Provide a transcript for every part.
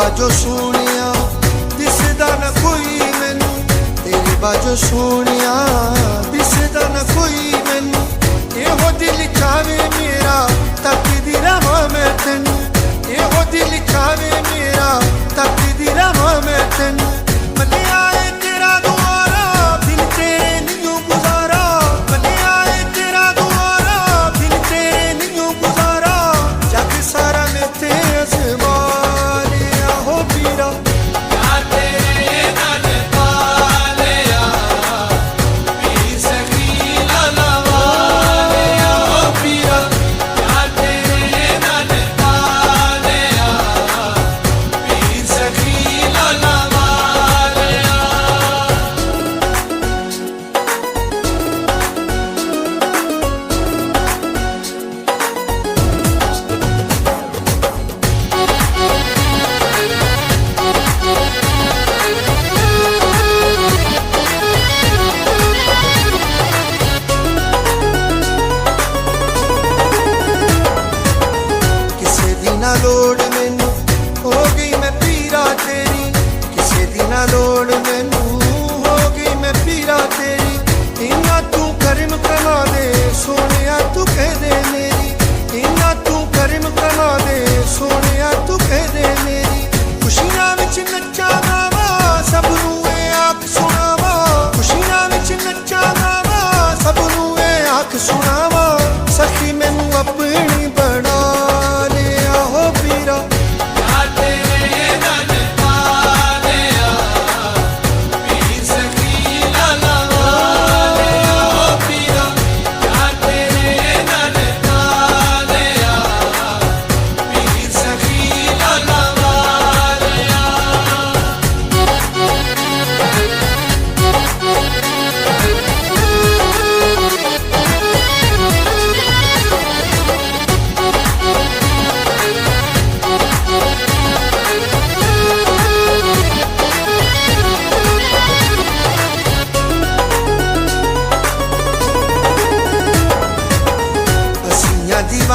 ਬਾਜੋ ਸੋਹਣਿਆ ਦਿਸਦਾ ਨਾ ਕੋਈ ਮੈਨੂੰ, ਤੇਰੇ ਬਾਜੋ ਸੁਣਿਆ, ਦਿਸਦਾ ਨਾ ਕੋਈ ਮੈਨੂੰ, ਇਹੋ ਦਿਲ ਚਾਵੇ ਮੇਰਾ, ਤੱਕਦੀ ਰਵਾਂ ਮੈਂ ਤੈਨੂੰ, ਇਹੋ ਦਿਲ ਚਾਵੇ ਮੇਰਾ, ਤੱਕਦੀ ਰਵਾਂ ਮੈਂ ਤੈਨੂੰ, ਮਲਿਆ ਕਹਦੇ ਮੇਰੀ ਇਨਾ ਤੂੰ ਕਰਮ ਕਮਾ ਦੇ। ਸੋਹਣਿਆ ਤੂੰ ਕਹਦੇ ਮੇਰੀ ਖੁਸ਼ੀਆਂ ਵਿੱਚ ਨੱਚ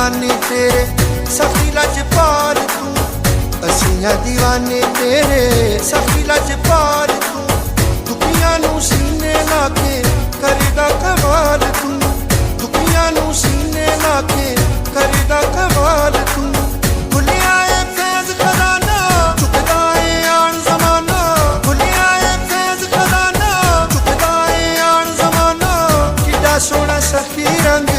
دیਵਾਨੇ ਤੇਰੇ ਸਖੀ ਲਜ ਪਾਰ ਤੂੰ। ਅਸੀਂ ਆ دیਵਾਨੇ ਤੇਰੇ ਸਖੀ ਲਜ ਪਾਰ ਤੂੰ। ਦੁਨੀਆਂ ਨੂੰ ਸੀਨੇ ਲਾ ਕੇ ਕਰਦਾ ਕਮਾਲ ਤੂੰ। ਦੁਨੀਆਂ ਨੂੰ ਸੀਨੇ ਲਾ ਕੇ ਕਰਦਾ ਕਮਾਲ ਤੂੰ। ਭੁੱਲਿਆ ਏ ਫੈਜ਼ ਖਜ਼ਾਨਾ ਏ ਆਣ ਜ਼ਮਾਨਾ। ਭੁੱਲਿਆ ਏ ਫੈਜ਼ ਖਜ਼ਾਨਾ ਚੁੱਕਦਾ ਏ ਆਣ ਜ਼ਮਾਨਾ। ਕਿੱਡਾ ਸੋਹਣਾ ਸਖੀ ਰੰਗ